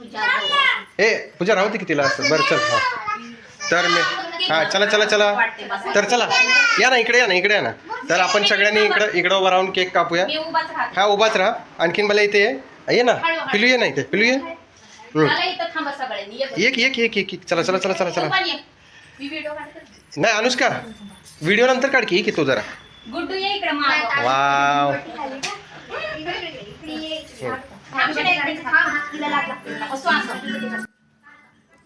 ए पूजा राहू दे की तिला असं. बरं चल हा. तर मी हा चला चला चला. तर चला या ना इकडे या ना इकडे या ना. तर आपण सगळ्यांनी इकडं इकडं उभं राहून केक कापूया. हा उभाच राहा. आणखीन मला इथे ये. ये ना. पिलू ये ना इथे. पिलू ये. एक एक एक एक चला चला चला चला चला. नाही अनुष्का व्हिडिओ नंतर काढ की. की तू जरा. गुड्डू ये इकडे मागं. वाव थांब इकडे, इकडे थांब. असं, असं.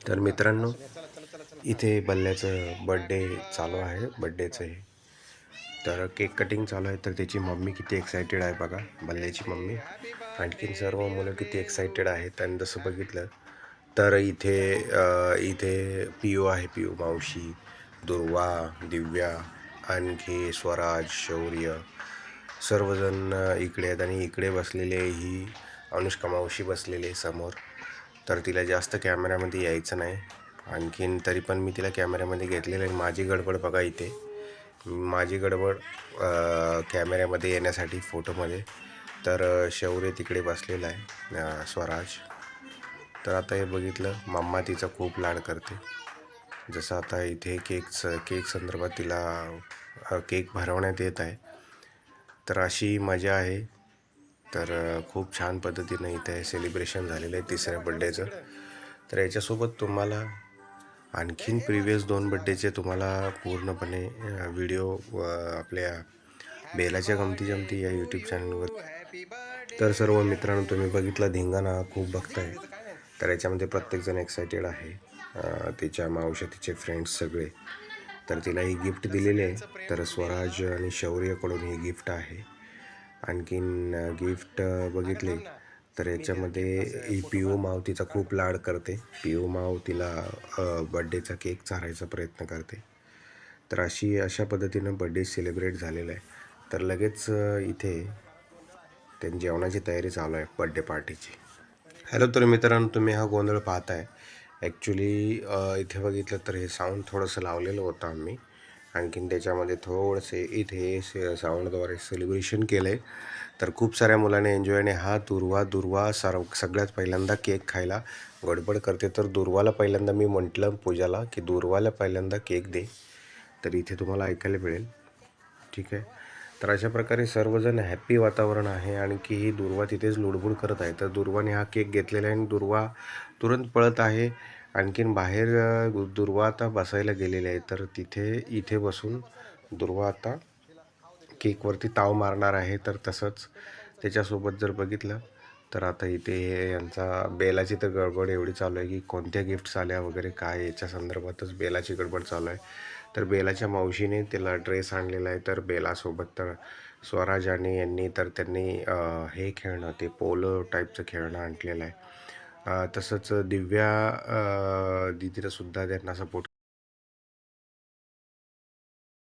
तर मित्रांनो इथे बल्ल्याचं बड्डे चालू आहे बड्डेचं हे. तर केक कटिंग चालू आहे तर त्याची मम्मी किती एक्सायटेड आहे बघा बल्ल्याची मम्मी. आणखीन सर्व मुलं किती एक्सायटेड आहेत आणि जसं बघितलं तर इथे इथे पियू आहे पियू मावशी दुर्वा दिव्या आणखी स्वराज शौर्य. सर्वजण इकडे आहेत आणि इकडे बसलेले ही अनुष्का मावशी बसलेले आहे समोर. तर तिला जास्त कॅमेऱ्यामध्ये यायचं नाही. आणखीन तरी पण मी तिला कॅमेऱ्यामध्ये घेतलेलं आहे. माझी गडबड बघा इथे. माझी गडबड कॅमेऱ्यामध्ये येण्यासाठी फोटोमध्ये. तर शौर्य तिकडे बसलेला आहे स्वराज. तर आता हे बघितलं मम्मा तिचा खूप लाड करते. जसं आता इथे केकच केक संदर्भात तिला केक भरवण्यात येत आहे. तर अशी मजा आहे. तर खूप छान पद्धतीनं इथे सेलिब्रेशन झालेलं आहे तिसऱ्या बड्डेचं तर याच्यासोबत तुम्हाला आणखीन प्रिवियस दोन बड्डेचे तुम्हाला पूर्णपणे व्हिडिओ आपल्या बेलाच्या गमती जमती या यूट्यूब चॅनलवर तर सर्व मित्रांनो तुम्ही बघितला धिंगाणा खूप बघताय. तर याच्यामध्ये प्रत्येकजण एक्सायटेड आहे. तिच्या मावशा तिचे फ्रेंड्स सगळे. तर तिला ही गिफ्ट दिलेली आहे. तर स्वराज आणि शौर्यकडून ही गिफ्ट आहे. आणखीन गिफ्ट बघितले. तर याच्यामध्ये ही पिओ माव तिचा खूप लाड करते. पिओ माव तिला बड्डेचा केक चारायचा प्रयत्न करते. तर अशी अशा पद्धतीनं बड्डे सेलिब्रेट झालेला आहे. तर लगेच इथे त्यांची जेवणाची तयारी चालू आहे बड्डे पार्टीची हॅलो तर मित्रांनो तुम्ही हा गोंधळ पाहताय. ॲक्च्युली इथे बघितलं तर हे साऊंड थोडंसं लावलेलं होतं आम्ही. आणखीन त्याच्यामध्ये थोडंसे इथे से साऊंडद्वारे सेलिब्रेशन केलं आहे तर खूप साऱ्या मुलांनी एन्जॉयने हा दुर्वा दुर्वा सर्व सगळ्यात पहिल्यांदा केक खायला गडबड करते. तर दुर्वाला पहिल्यांदा मी म्हटलं पूजाला की दुर्वाला पहिल्यांदा केक दे. तर इथे तुम्हाला ऐकायला मिळेल. ठीक आहे? तर अशा प्रकारे सर्वजण हॅप्पी वातावरण आहे आणखी ही दुर्वा तिथेच लुडबुड करत आहे. तर दुर्वाने हा केक घेतलेला आहे आणि दुर्वा तुरंत पळत आहे. आणखीन बाहेर अ, दुर्वा आता बसायला गेलेले आहे तर तिथे इथे बसून दुर्वा आता केकवरती ताव मारणार आहे तर तसंच त्याच्यासोबत जर बघितलं तर आता इथे हे यांचा बेलाची तर गडबड एवढी चालू आहे की कोणत्या गिफ्ट्स आल्या वगैरे काय याच्या संदर्भातच बेलाची गडबड चालू आहे. तर बेलाच्या मावशीने तिला ड्रेस आणलेला आहे तर बेलासोबत तर स्वराज आणि यांनी तर त्यांनी हे खेळणं ते पोलो टाईपचं खेळणं आणलेलं आहे. तसंच दिव्या दीदीला सुद्धा त्यांना सपोर्ट